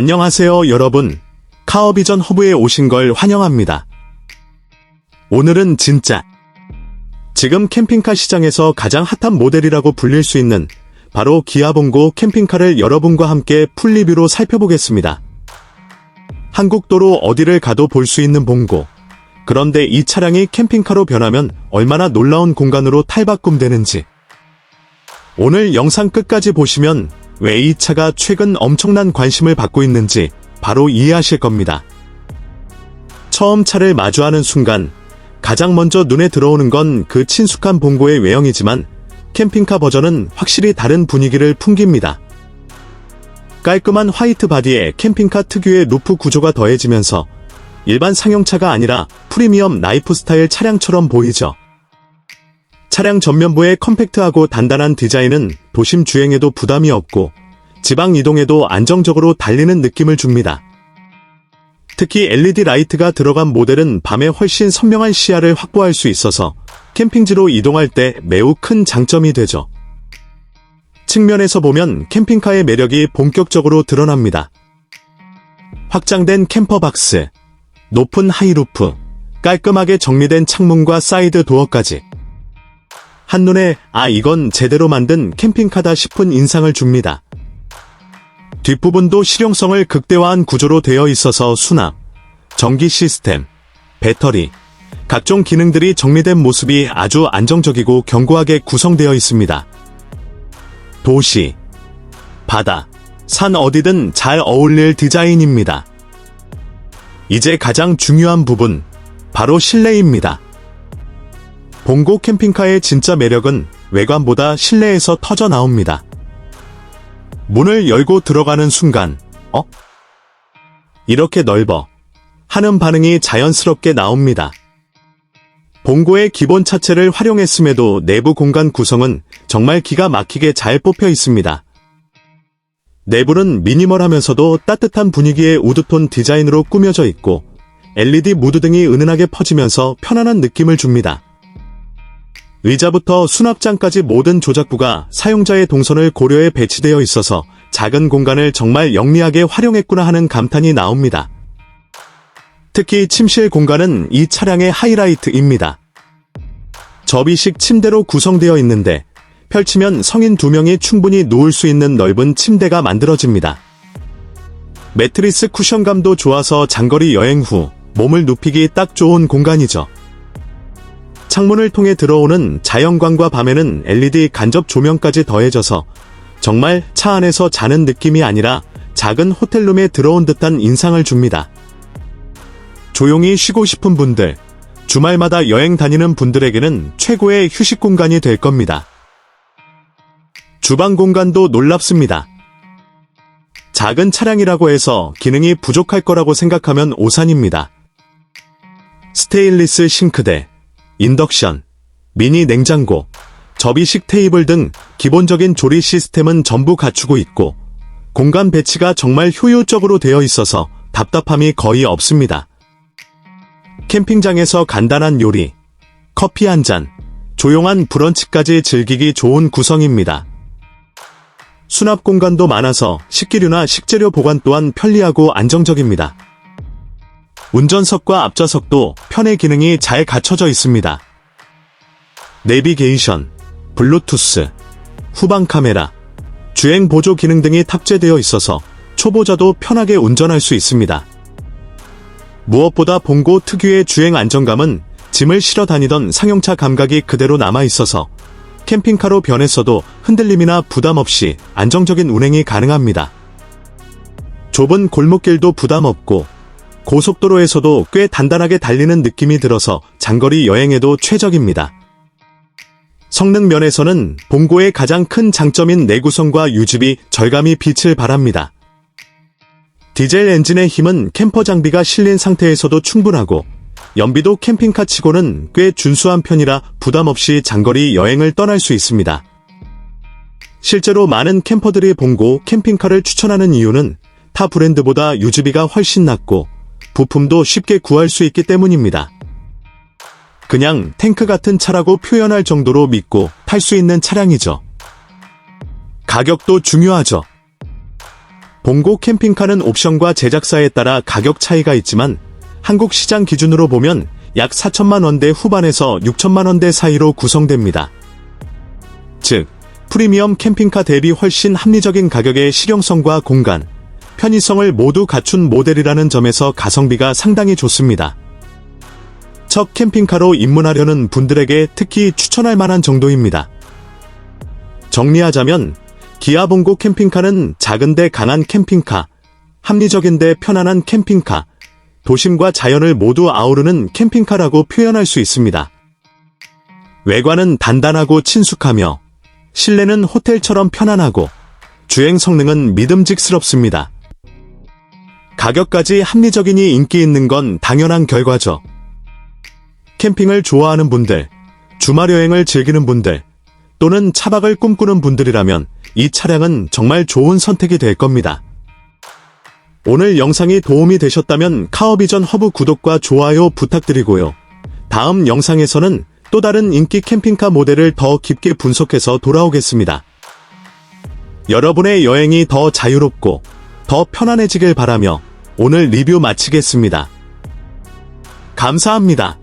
안녕하세요, 여러분. 카어비전 허브에 오신 걸 환영합니다. 오늘은 진짜 지금 캠핑카 시장에서 가장 핫한 모델이라고 불릴 수 있는 바로 기아 봉고 캠핑카를 여러분과 함께 풀리뷰로 살펴보겠습니다. 한국도로 어디를 가도 볼 수 있는 봉고. 그런데 이 차량이 캠핑카로 변하면 얼마나 놀라운 공간으로 탈바꿈되는지. 오늘 영상 끝까지 보시면 왜 이 차가 최근 엄청난 관심을 받고 있는지 바로 이해하실 겁니다. 처음 차를 마주하는 순간 가장 먼저 눈에 들어오는 건 그 친숙한 봉고의 외형이지만 캠핑카 버전은 확실히 다른 분위기를 풍깁니다. 깔끔한 화이트 바디에 캠핑카 특유의 루프 구조가 더해지면서 일반 상용차가 아니라 프리미엄 라이프 스타일 차량처럼 보이죠. 차량 전면부의 컴팩트하고 단단한 디자인은 도심 주행에도 부담이 없고 지방 이동에도 안정적으로 달리는 느낌을 줍니다. 특히 LED 라이트가 들어간 모델은 밤에 훨씬 선명한 시야를 확보할 수 있어서 캠핑지로 이동할 때 매우 큰 장점이 되죠. 측면에서 보면 캠핑카의 매력이 본격적으로 드러납니다. 확장된 캠퍼박스, 높은 하이루프, 깔끔하게 정리된 창문과 사이드 도어까지. 한눈에 아 이건 제대로 만든 캠핑카다 싶은 인상을 줍니다. 뒷부분도 실용성을 극대화한 구조로 되어 있어서 수납, 전기 시스템, 배터리, 각종 기능들이 정리된 모습이 아주 안정적이고 견고하게 구성되어 있습니다. 도시, 바다, 산 어디든 잘 어울릴 디자인입니다. 이제 가장 중요한 부분, 바로 실내입니다. 봉고 캠핑카의 진짜 매력은 외관보다 실내에서 터져 나옵니다. 문을 열고 들어가는 순간, 어? 이렇게 넓어. 하는 반응이 자연스럽게 나옵니다. 봉고의 기본 차체를 활용했음에도 내부 공간 구성은 정말 기가 막히게 잘 뽑혀 있습니다. 내부는 미니멀하면서도 따뜻한 분위기의 우드톤 디자인으로 꾸며져 있고 LED 무드등이 은은하게 퍼지면서 편안한 느낌을 줍니다. 의자부터 수납장까지 모든 조작부가 사용자의 동선을 고려해 배치되어 있어서 작은 공간을 정말 영리하게 활용했구나 하는 감탄이 나옵니다. 특히 침실 공간은 이 차량의 하이라이트입니다. 접이식 침대로 구성되어 있는데 펼치면 성인 두 명이 충분히 누울 수 있는 넓은 침대가 만들어집니다. 매트리스 쿠션감도 좋아서 장거리 여행 후 몸을 눕히기 딱 좋은 공간이죠. 창문을 통해 들어오는 자연광과 밤에는 LED 간접 조명까지 더해져서 정말 차 안에서 자는 느낌이 아니라 작은 호텔룸에 들어온 듯한 인상을 줍니다. 조용히 쉬고 싶은 분들, 주말마다 여행 다니는 분들에게는 최고의 휴식 공간이 될 겁니다. 주방 공간도 놀랍습니다. 작은 차량이라고 해서 기능이 부족할 거라고 생각하면 오산입니다. 스테인리스 싱크대, 인덕션, 미니 냉장고, 접이식 테이블 등 기본적인 조리 시스템은 전부 갖추고 있고 공간 배치가 정말 효율적으로 되어 있어서 답답함이 거의 없습니다. 캠핑장에서 간단한 요리, 커피 한 잔, 조용한 브런치까지 즐기기 좋은 구성입니다. 수납 공간도 많아서 식기류나 식재료 보관 또한 편리하고 안정적입니다. 운전석과 앞좌석도 편의 기능이 잘 갖춰져 있습니다. 내비게이션, 블루투스, 후방 카메라, 주행 보조 기능 등이 탑재되어 있어서 초보자도 편하게 운전할 수 있습니다. 무엇보다 봉고 특유의 주행 안정감은 짐을 실어 다니던 상용차 감각이 그대로 남아 있어서 캠핑카로 변했어도 흔들림이나 부담 없이 안정적인 운행이 가능합니다. 좁은 골목길도 부담 없고 고속도로에서도 꽤 단단하게 달리는 느낌이 들어서 장거리 여행에도 최적입니다. 성능 면에서는 봉고의 가장 큰 장점인 내구성과 유지비, 절감이 빛을 발합니다. 디젤 엔진의 힘은 캠퍼 장비가 실린 상태에서도 충분하고 연비도 캠핑카 치고는 꽤 준수한 편이라 부담 없이 장거리 여행을 떠날 수 있습니다. 실제로 많은 캠퍼들이 봉고 캠핑카를 추천하는 이유는 타 브랜드보다 유지비가 훨씬 낮고 부품도 쉽게 구할 수 있기 때문입니다. 그냥 탱크 같은 차라고 표현할 정도로 믿고 탈수 있는 차량이죠. 가격도 중요하죠. 봉고 캠핑카는 옵션과 제작사에 따라 가격 차이가 있지만 한국 시장 기준으로 보면 약 4천만 원대 후반에서 6천만 원대 사이로 구성됩니다. 즉, 프리미엄 캠핑카 대비 훨씬 합리적인 가격의 실용성과 공간, 편의성을 모두 갖춘 모델이라는 점에서 가성비가 상당히 좋습니다. 첫 캠핑카로 입문하려는 분들에게 특히 추천할 만한 정도입니다. 정리하자면 기아 봉고 캠핑카는 작은데 강한 캠핑카, 합리적인데 편안한 캠핑카, 도심과 자연을 모두 아우르는 캠핑카라고 표현할 수 있습니다. 외관은 단단하고 친숙하며 실내는 호텔처럼 편안하고 주행 성능은 믿음직스럽습니다. 가격까지 합리적이니 인기 있는 건 당연한 결과죠. 캠핑을 좋아하는 분들, 주말 여행을 즐기는 분들, 또는 차박을 꿈꾸는 분들이라면 이 차량은 정말 좋은 선택이 될 겁니다. 오늘 영상이 도움이 되셨다면 카어비전 허브 구독과 좋아요 부탁드리고요. 다음 영상에서는 또 다른 인기 캠핑카 모델을 더 깊게 분석해서 돌아오겠습니다. 여러분의 여행이 더 자유롭고 더 편안해지길 바라며 오늘 리뷰 마치겠습니다. 감사합니다.